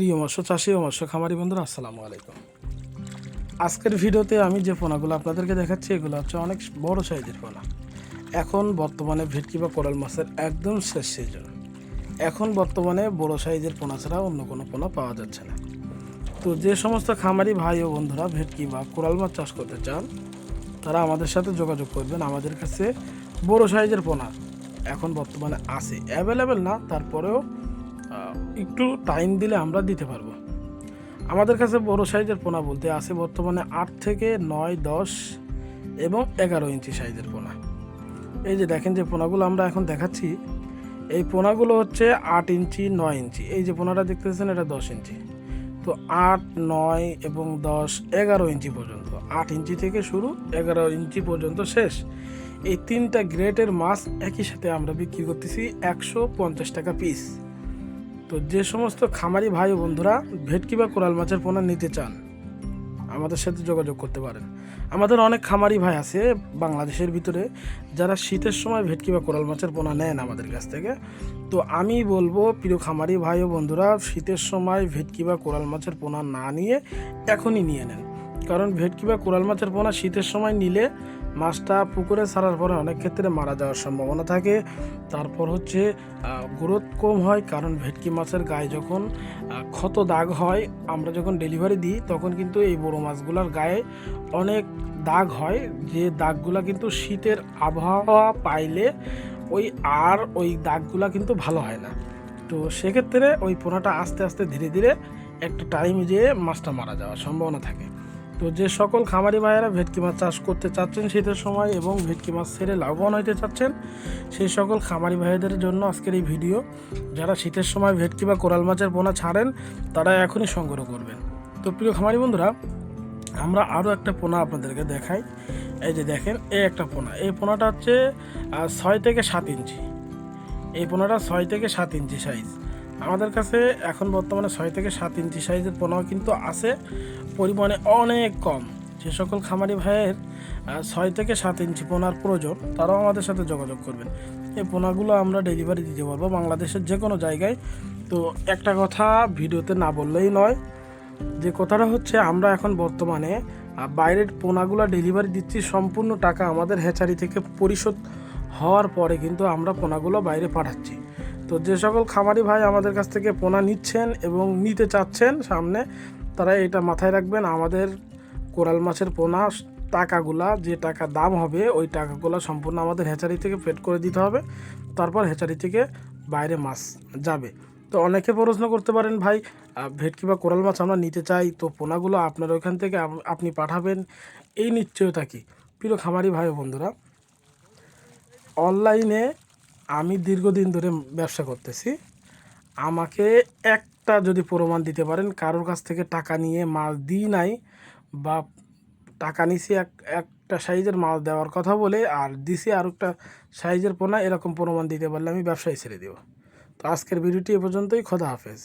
প্রিয় মৎস্য চাষি ও মৎস্য খামারি বন্ধুরা, আসসালামু আলাইকুম। আজকের ভিডিওতে আমি যে পোনাগুলো আপনাদেরকে দেখাচ্ছি, এগুলো হচ্ছে অনেক বড় সাইজের পোনা। এখন বর্তমানে ভেটকি বা কোরাল মাছের একদম শেষ সিজন এখন বর্তমানে বড় সাইজের পোনা ছাড়া অন্য কোনো পোনা পাওয়া যাচ্ছে না। তো যে সমস্ত খামারি ভাই ও বন্ধুরা ভেটকি বা কোরাল মাছ চাষ করতে চান, তারা আমাদের সাথে যোগাযোগ করবেন আমাদের কাছে বড় সাইজের পোনা। এখন বর্তমানে আছে অ্যাভেলেবেল না, তারপরেও একটু টাইম দিলে আমরা দিতে পারব। আমাদের কাছে বড় সাইজের পোনা বলতে আছে বর্তমানে আট থেকে নয়, দশ এবং এগারো ইঞ্চি সাইজের পোনা। এই যে দেখেন যে পোনাগুলো আমরা এখন দেখাচ্ছি, এই পোনাগুলো হচ্ছে আট ইঞ্চি, নয় ইঞ্চি। এই যে পোনাটা দেখতেছেন, এটা দশ ইঞ্চি। তো আট, নয় এবং দশ, এগারো ইঞ্চি পর্যন্ত। আট ইঞ্চি থেকে শুরু, এগারো ইঞ্চি পর্যন্ত শেষ। এই তিনটা গ্রেটের মাছ একই সাথে আমরা বিক্রি করতেছি একশো পঞ্চাশ টাকা পিস তো যে সমস্ত খামারি ভাই বন্ধুরা ভেটকি বা কোরাল মাছের পোনা নিতে চান, আমাদের সাথে যোগাযোগ করতে পারেন। আমাদের অনেক খামারি ভাই আছে বাংলাদেশের ভিতরে, যারা শীতের সময় ভেটকি বা কোরাল মাছের পোনা নেন আমাদের কাছ থেকে। তো আমি বলব, প্রিয় খামারি ভাই ও বন্ধুরা, শীতের সময় ভেটকি বা কোরাল মাছের পোনা না নিয়ে এখনই নিয়ে নেন। কারণ ভেটকি বা কোরাল মাছের পোনা শীতের সময় নিলে মাছটা পুকুরে ছাড়ার পরে অনেক ক্ষেত্রে মারা যাওয়ার সম্ভাবনা থাকে। তারপর হচ্ছে গ্রোথ কম হয় কারণ ভেটকি মাছের গায়ে যখন ক্ষত দাগ হয়, আমরা যখন ডেলিভারি দিই, তখন কিন্তু এই বড় মাছগুলোর গায়ে অনেক দাগ হয়। যে দাগগুলা কিন্তু শীতের আবহাওয়া পাইলে ওই আর ওই দাগগুলা কিন্তু ভালো হয় না। তো সেক্ষেত্রে ওই পোনাটা আস্তে আস্তে ধীরে ধীরে একটা টাইম যেয়ে মাছটা মারা যাওয়ার সম্ভাবনা থাকে। তো যে সকল খামারি ভাইয়েরা ভেটকি মাছ চাষ করতে চাচ্ছেন শীতের সময় এবং ভেটকি মাছ ছেড়ে লাভবান হইতে চাচ্ছেন, সেই সকল খামারি ভাইদের জন্য আজকের এই ভিডিও। যারা শীতের সময় ভেটকি বা কোরাল মাছের পোনা ছাড়েন, তারা এখনই সংগ্রহ করবেন। তো প্রিয় খামারি বন্ধুরা, আমরা আরও একটা পোনা আপনাদেরকে দেখাই। এই যে দেখেন, এই একটা পোনা। এই পোনাটা হচ্ছে ছয় থেকে সাত ইঞ্চি। এই পোনাটা ছয় থেকে সাত ইঞ্চি সাইজ আমাদের কাছে এখন বর্তমানে ছয় থেকে সাত ইঞ্চি সাইজের পোনাও কিন্তু আছে। পরিমাণে অনেক কম। যে সকল খামারি ভাইয়ের ছয় থেকে সাত ইঞ্চি পোনার প্রয়োজন, তারাও আমাদের সাথে যোগাযোগ করবেন। এই পোনাগুলো আমরা ডেলিভারি দিতে পারব বাংলাদেশের যে কোনো জায়গায়। তো একটা কথা ভিডিওতে না বললেই নয়, যে কথাটা হচ্ছে আমরা এখন বর্তমানে বাইরের পোনাগুলো ডেলিভারি দিচ্ছি, সম্পূর্ণ টাকা আমাদের হ্যাচারি থেকে পরিশোধ হওয়ার পরে কিন্তু আমরা পোনাগুলো বাইরে পাঠাচ্ছি। তো যে সকল খামারি ভাই আমাদের কাছ থেকে পোনা নিচ্ছেন এবং নিতে চাচ্ছেন সামনে, তারা এটা মাথায় রাখবেন, আমাদের কোরাল মাছের পোনা টাকাগুলা যে টাকা দাম হবে, ওই টাকাগুলো সম্পূর্ণ আমাদের হ্যাচারি থেকে পেড করে দিতে হবে। তারপর হ্যাচারি থেকে বাইরে মাছ যাবে। তো অনেকে প্রশ্ন করতে পারেন, ভাই ভেটকি বা কোরাল মাছ আমরা নিতে চাই, তো পোনাগুলো আপনার ওইখান থেকে আপনি পাঠাবেন। এই নিশ্চয়তা কি? প্রিয় খামারি ভাই বন্ধুরা, অনলাইনে আমি দীর্ঘদিন ধরে ব্যবসা করতেছি। আমাকে একটা যদি প্রমাণ দিতে পারেন, কারোর কাছ থেকে টাকা নিয়ে মাল দিই নাই বা টাকা নিছি এক, একটা সাইজের মাল দেওয়ার কথা বলে আর দিছি আর একটা সাইজের পোনা, এরকম প্রমাণ দিতে পারলে আমি ব্যবসায় ছেড়ে দেব। তো আজকের ভিডিওটি এ পর্যন্তই, খোদা হাফেজ।